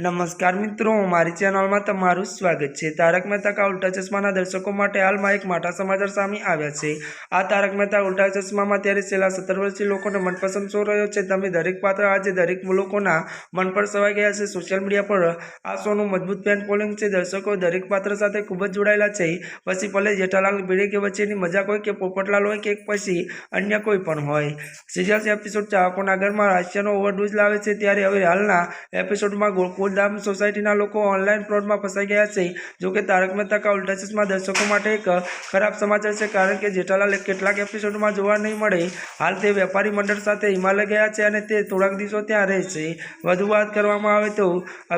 નમસ્કાર મિત્રો, મારી ચેનલમાં તમારું સ્વાગત છે. તારક મહેતા કા ઉલ્ટા ચશ્માના દર્શકો માટે હાલમાં એક મોટા સમાચાર સામે આવ્યા છે. આ તારક મહેતા ઉલ્ટા ચશ્મામાં ત્યારે છેલ્લા સત્તર વર્ષથી લોકોને મનપસંદ શો રહ્યો છે. તમે દરેક પાત્ર આજે દરેક લોકોના મન પર સવાઈ ગયા છે. સોશિયલ મીડિયા પર આ શોનું મજબૂત ફેન ફોલોઈંગ છે. દર્શકો દરેક પાત્ર સાથે ખૂબ જ જોડાયેલા છે. પછી ભલે જેઠાલાલ ભીડે કે વચ્ચેની મજાક હોય કે પોપટલાલ હોય કે પછી અન્ય કોઈ પણ હોય. સિરિયલ્સ એપિસોડ ચાહકોના ઘરમાં હાસ્યનો ઓવરડોઝ લાવે છે. ત્યારે હવે હાલના એપિસોડમાં ગોકુલધામ સોસાયટીના લોકો ઓનલાઈન ફ્રોડમાં ફસાઈ ગયા છે. જો કે તારક મહેતા કા ઉલ્ટા ચશ્મા દર્શકો માટે એક ખરાબ સમાચાર છે, કારણ કે જેઠાલાલ કેટલાક એપિસોડમાં જોવા નહીં મળે. હાલ તે વેપારી મંડળ સાથે હિમાલય ગયા છે અને તે થોડાક દિવસો ત્યાં રહે છે. વધુ વાત કરવામાં આવે તો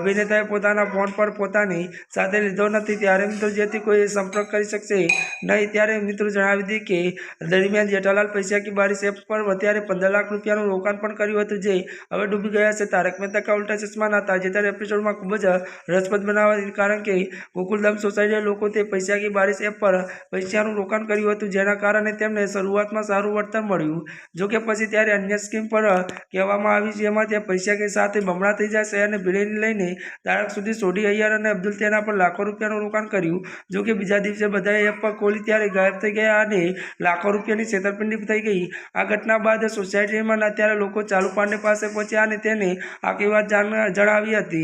અભિનેતાએ પોતાના ફોન પર પોતાની સાથે લીધો નથી. ત્યારે મિત્રો જેથી કોઈ સંપર્ક કરી શકશે નહીં, ત્યારે મિત્રો જણાવી દઈએ કે દરમિયાન જેઠાલાલ પૈસા કી બારિશ એપ પર અત્યારે પંદર લાખ રૂપિયાનું રોકાણ પણ કર્યું હતું, જે હવે ડૂબી ગયા છે. તારક મહેતા કા ઉલ્ટા ચશ્માના તાજેતર એપિસોડમાં ખૂબ જ રસપ્રદ બનાવવા કારણ કે ગોકુલધામ સોસાયટીના લોકો તે પૈસા કી બારિશ એપ પર પૈસાનું રોકાણ કર્યું હતું, જેના કારણે તેમને શરૂઆતમાં સારું વળતર મળ્યું. જોકે પછી ત્યારે અન્ય સ્કીમ પર કહેવામાં આવી, જેમાં ત્યાં પૈસા કે સાથે બમણા થઈ જશે અને ભીડેને લઈને તારક સુધી સોઢી અય્યર અને અબ્દુલ તેના પર લાખો રૂપિયાનું રોકાણ કર્યું. જોકે બીજા દિવસે બધાએ એપ પર ખોલી ત્યારે ગાયબ થઈ ગયા અને લાખો રૂપિયાની છેતરપિંડી થઈ ગઈ. આ ઘટના બાદ સોસાયટીમાં અત્યારે લોકો ચાલુ પાંડે પાસે પહોંચ્યા અને તેને આખી વાત જાણ, જણાવી